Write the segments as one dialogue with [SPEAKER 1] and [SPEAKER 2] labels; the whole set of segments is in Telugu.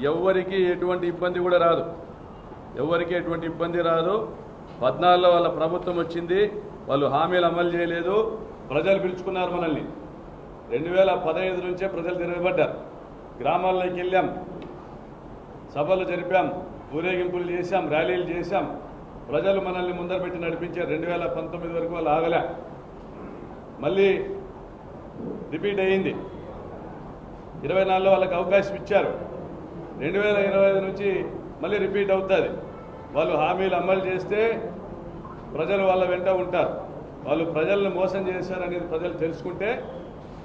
[SPEAKER 1] ఎవ్వరికి ఎటువంటి ఇబ్బంది కూడా రాదు. ఎవరికి ఎటువంటి ఇబ్బంది రాదు. పద్నాలుగులో వాళ్ళ ప్రభుత్వం వచ్చింది. వాళ్ళు హామీలు అమలు చేయలేదు. ప్రజలు పిలుచుకున్నారు మనల్ని. రెండు వేల పదహైదు నుంచే ప్రజలు తిరగబడ్డారు. గ్రామాల్లోకి వెళ్ళాం. సభలు జరిపాం. ఊరేగింపులు చేశాం. ర్యాలీలు చేశాం. ప్రజలు మనల్ని ముందర పెట్టి నడిపించారు. రెండు వేల పంతొమ్మిది వరకు వాళ్ళు ఆగలే. మళ్ళీ రిపీట్ అయ్యింది ఇరవై నాలుగులో వాళ్ళకి అవకాశం ఇచ్చారు. రెండు వేల ఇరవై ఐదు నుంచి మళ్ళీ రిపీట్ అవుతుంది. వాళ్ళు హామీలు అమలు చేస్తే ప్రజలు వాళ్ళ వెంట ఉంటారు. వాళ్ళు ప్రజలను మోసం చేశారనేది ప్రజలు తెలుసుకుంటే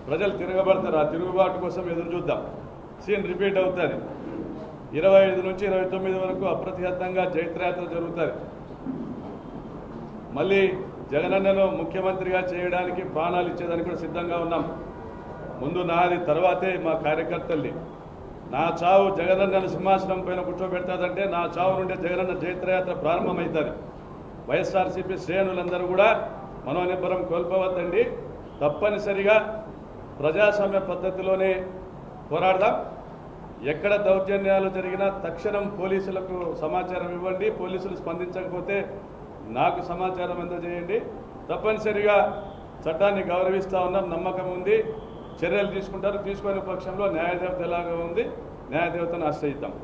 [SPEAKER 1] ప్రజలు తిరగబడతారు. ఆ తిరుగుబాటు కోసం ఎదురు చూద్దాం. సీన్ రిపీట్ అవుతుంది. ఇరవై ఐదు నుంచి ఇరవై తొమ్మిది వరకు అప్రతిహతంగా జైత్రయాత్ర జరుగుతుంది. మళ్ళీ జగనన్నను ముఖ్యమంత్రిగా చేయడానికి ప్రాణాలు ఇచ్చేదానికి కూడా సిద్ధంగా ఉన్నాం. ముందు నాది తర్వాతే మా కార్యకర్తల్ని. నా చావు జగనన్నను సింహాసనం పైన కూర్చోబెడతాదంటే నా చావు నుండి జగనన్న జైత్రయాత్ర ప్రారంభమవుతుంది వైఎస్ఆర్సీపీ శ్రేణులందరూ కూడా మనోనిబ్బరం కోల్పోవద్దండి. తప్పనిసరిగా ప్రజాస్వామ్య పద్ధతిలోనే పోరాడదాం. ఎక్కడ దౌర్జన్యాలు జరిగినా తక్షణం పోలీసులకు సమాచారం ఇవ్వండి. పోలీసులు స్పందించకపోతే నాకు సమాచారం అందజేయండి. తప్పనిసరిగా చట్టాన్ని గౌరవిస్తూ ఉన్నాం. నమ్మకం ఉంది. చర్యలు తీసుకుంటారు. తీసుకునే పక్షంలో న్యాయదేవత ఎలాగా ఉంది? న్యాయదేవతను ఆశ్రయిద్దాం.